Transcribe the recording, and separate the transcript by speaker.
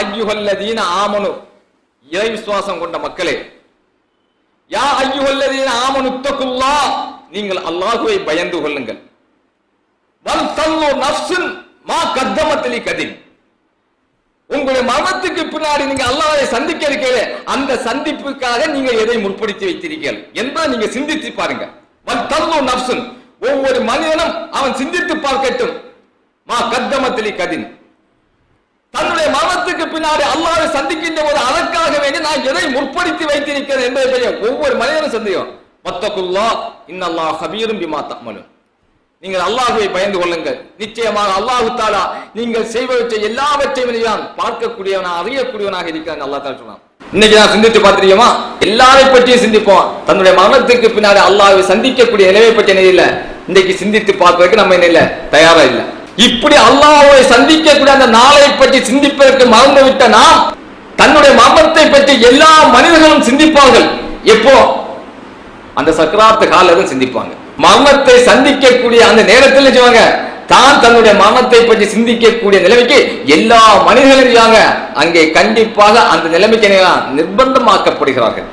Speaker 1: ஐயுகல்லதீன ஆமனு இறை விசுவாசம் கொண்ட மக்களே யா ஐயுகல்லதீன ஆமனு தக்குல்லா நீங்கள் அல்லாஹுவை பயந்து கொள்ளுங்கள் வல் தல்லு நஃப்ஸுன் மா கத்தமத்திலி கதின் உங்களுடைய மரணத்துக்கு பின்னாடி நீங்க அல்லாஹ்வை சந்திக்க இருக்கிறீர்களே அந்த சந்திப்புக்காக நீங்க எதை முற்படுத்தி வைத்திருக்கீர்கள் என்பதை நீங்க சிந்தித்து பாருங்க வல் தல்லு நஃப்ஸுன் ஒவ்வொரு மனிதனும் அவன் சிந்தித்து பார்க்கட்டும் மா கத்தமத்திலி கதின் தன்னுடைய மரணத்துக்கு பின்னாடி அல்லாவை சந்திக்கின்ற போது அதற்காக வேண்டி நான் எதை முற்படுத்தி வைத்திருக்கிறேன் என்பதை தெரியும் ஒவ்வொரு மனிதனும் சந்தேகம் மத்தகுல்லா இன்னல்லா ஹபீரும் பிமா தமனு நீங்கள் அல்லாஹுவை பயந்து கொள்ளுங்கள். நிச்சயமாக அல்லாஹு தாலா நீங்கள் செய்வற்றை எல்லாவற்றையும் பார்க்கக்கூடியவனா அறியக்கூடியவனாக இருக்கிறான் அல்லா தாலா சொன்னான். இன்னைக்கு நான் சிந்தித்து பார்த்துருக்கோமா எல்லாரை பற்றியும் சிந்திப்போம். தன்னுடைய மரணத்துக்கு பின்னாடி அல்லாஹ்வை சந்திக்கக்கூடிய நிலையை பற்றி என்ன இல்லை. இன்னைக்கு சிந்தித்து பார்ப்பதற்கு நம்ம என்ன இல்ல தயாரா இல்ல. இப்படி அல்லாஹ்வை சந்திக்கக்கூடிய அந்த நாளை பற்றி சிந்திப்பதற்கு மறந்து விட்ட நாம் தன்னுடைய மரணத்தை பற்றி எல்லா மனிதர்களும் சிந்திப்பார்கள். எப்போ? அந்த சக்கராத்த காலத்தில் சிந்திப்பாங்க. மரணத்தை சந்திக்கக்கூடிய அந்த நேரத்தில் செய்வாங்க? தான் தன்னுடைய மரணத்தை பற்றி சிந்திக்கக்கூடிய நிலைமைக்கு எல்லா மனிதர்களும் அங்கே கண்டிப்பாக அந்த நிலைமைக்கு என்ன நிர்பந்தமாக்கப்படுகிறார்கள்.